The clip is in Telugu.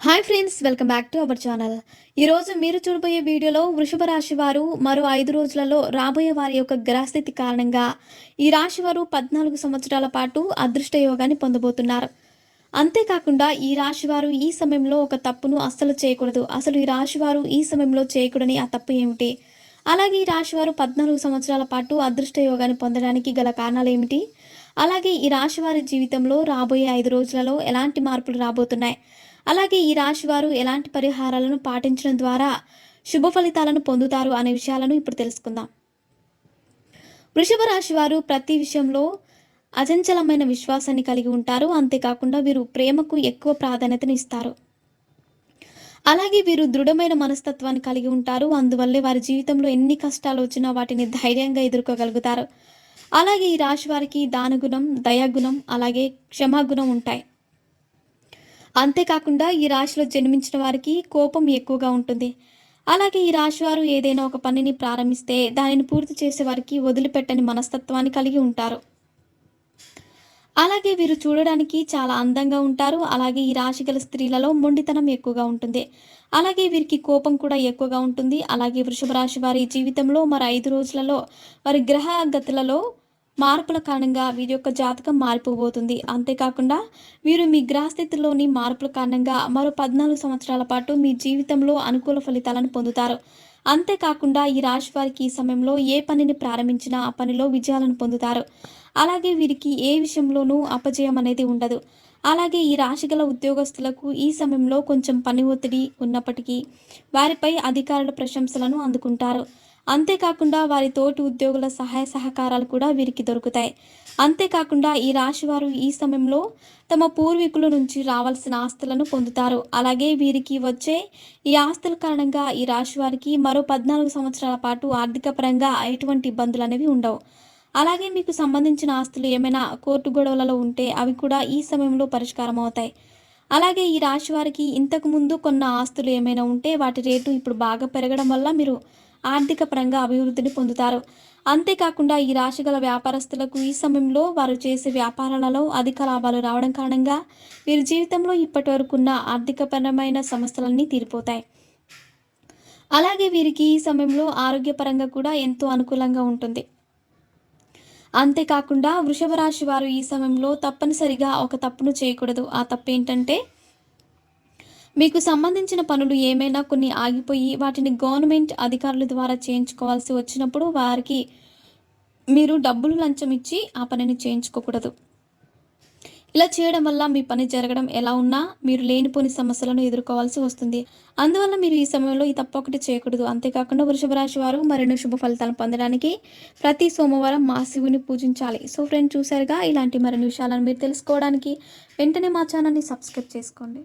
Hi friends welcome back to our channel. ఈరోజు మీరు చూడబోయే వీడియోలో వృషభ రాశి వారు మరో ఐదు రోజులలో రాబోయే వారి యొక్క గ్రహస్థితి కారణంగా ఈ రాశి వారు పద్నాలుగు సంవత్సరాల పాటు అదృష్ట యోగాన్ని పొందబోతున్నారు. అంతేకాకుండా ఈ రాశి వారు ఈ సమయంలో ఒక తప్పును అస్సలు చేయకూడదు. అసలు ఈ రాశి వారు ఈ సమయంలో చేయకూడని ఆ తప్పు ఏమిటి? అలాగే ఈ రాశి వారు పద్నాలుగు సంవత్సరాల పాటు అదృష్ట యోగాన్ని పొందడానికి గల కారణాలు ఏమిటి? అలాగే ఈ రాశి వారి జీవితంలో రాబోయే ఐదు రోజులలో ఎలాంటి మార్పులు రాబోతున్నాయి? అలాగే ఈ రాశి వారు ఎలాంటి పరిహారాలను పాటించడం ద్వారా శుభ ఫలితాలను పొందుతారు అనే విషయాలను ఇప్పుడు తెలుసుకుందాం. వృషభ రాశి వారు ప్రతి విషయంలో అచంచలమైన విశ్వాసాన్ని కలిగి ఉంటారు. అంతేకాకుండా వీరు ప్రేమకు ఎక్కువ ప్రాధాన్యతను ఇస్తారు. అలాగే వీరు దృఢమైన మనస్తత్వాన్ని కలిగి ఉంటారు. అందువల్లే వారి జీవితంలో ఎన్ని కష్టాలు వచ్చినా వాటిని ధైర్యంగా ఎదుర్కోగలుగుతారు. అలాగే ఈ రాశి వారికి దానగుణం దయాగుణం అలాగే క్షమాగుణం ఉంటాయి. అంతేకాకుండా ఈ రాశిలో జన్మించిన వారికి కోపం ఎక్కువగా ఉంటుంది. అలాగే ఈ రాశి వారు ఏదైనా ఒక పనిని ప్రారంభిస్తే దానిని పూర్తి చేసే వారికి వదిలిపెట్టని మనస్తత్వాన్ని కలిగి ఉంటారు. అలాగే వీరు చూడడానికి చాలా అందంగా ఉంటారు. అలాగే ఈ రాశి గల స్త్రీలలో మొండితనం ఎక్కువగా ఉంటుంది. అలాగే వీరికి కోపం కూడా ఎక్కువగా ఉంటుంది. అలాగే వృషభ రాశి వారి జీవితంలో మరి ఐదు రోజులలో వారి గ్రహ గతులలో మార్పుల కారణంగా వీరి యొక్క జాతకం మారిపోబోతుంది. అంతేకాకుండా వీరు మీ గ్రహస్థితిలోని మార్పుల కారణంగా మరో పద్నాలుగు సంవత్సరాల పాటు మీ జీవితంలో అనుకూల ఫలితాలను పొందుతారు. అంతేకాకుండా ఈ రాశి వారికి ఈ సమయంలో ఏ పనిని ప్రారంభించినా ఆ పనిలో విజయాలను పొందుతారు. అలాగే వీరికి ఏ విషయంలోనూ అపజయం అనేది ఉండదు. అలాగే ఈ రాశి గల ఉద్యోగస్తులకు ఈ సమయంలో కొంచెం పని ఒత్తిడి ఉన్నప్పటికీ వారిపై అధికారుల ప్రశంసలను అందుకుంటారు. అంతేకాకుండా వారి తోటి ఉద్యోగుల సహాయ సహకారాలు కూడా వీరికి దొరుకుతాయి. అంతేకాకుండా ఈ రాశి వారు ఈ సమయంలో తమ పూర్వీకుల నుంచి రావాల్సిన ఆస్తులను పొందుతారు. అలాగే వీరికి వచ్చే ఈ ఆస్తుల కారణంగా ఈ రాశి వారికి మరో పద్నాలుగు సంవత్సరాల పాటు ఆర్థిక పరంగా ఎటువంటి ఇబ్బందులు అనేవి ఉండవు. అలాగే మీకు సంబంధించిన ఆస్తులు ఏమైనా కోర్టు గొడవలలో ఉంటే అవి కూడా ఈ సమయంలో పరిష్కారం అవుతాయి. అలాగే ఈ రాశి వారికి ఇంతకు ముందు కొన్న ఆస్తులు ఏమైనా ఉంటే వాటి రేటు ఇప్పుడు బాగా పెరగడం వల్ల మీరు ఆర్థిక పరంగా అభివృద్ధిని పొందుతారు. అంతేకాకుండా ఈ రాశి గల వ్యాపారస్తులకు ఈ సమయంలో వారు చేసే వ్యాపారాలలో అధిక లాభాలు రావడం కారణంగా వీరి జీవితంలో ఇప్పటి వరకున్న ఆర్థికపరమైన సమస్యలన్నీ తీరిపోతాయి. అలాగే వీరికి ఈ సమయంలో ఆరోగ్యపరంగా కూడా ఎంతో అనుకూలంగా ఉంటుంది. అంతేకాకుండా వృషభ రాశి వారు ఈ సమయంలో తప్పనిసరిగా ఒక తప్పును చేయకూడదు. ఆ తప్పు ఏంటంటే మీకు సంబంధించిన పనులు ఏమైనా కొన్ని ఆగిపోయి వాటిని గవర్నమెంట్ అధికారుల ద్వారా చేయించుకోవాల్సి వచ్చినప్పుడు వారికి మీరు డబ్బులు లంచం ఇచ్చి ఆ పనిని చేయించుకోకూడదు. ఇలా చేయడం వల్ల మీ పని జరగడం ఎలా ఉన్నా మీరు లేనిపోని సమస్యలను ఎదుర్కోవాల్సి వస్తుంది. అందువల్ల మీరు ఈ సమయంలో ఈ తప్పు ఒకటి చేయకూడదు. అంతేకాకుండా వృషభ రాశి వారు మరిన్ని శుభ ఫలితాలను పొందడానికి ప్రతి సోమవారం మా శివుని పూజించాలి. సో ఫ్రెండ్ చూసారుగా ఇలాంటి మరిన్ని విషయాలను మీరు తెలుసుకోవడానికి వెంటనే మా ఛానల్ని సబ్స్క్రైబ్ చేసుకోండి.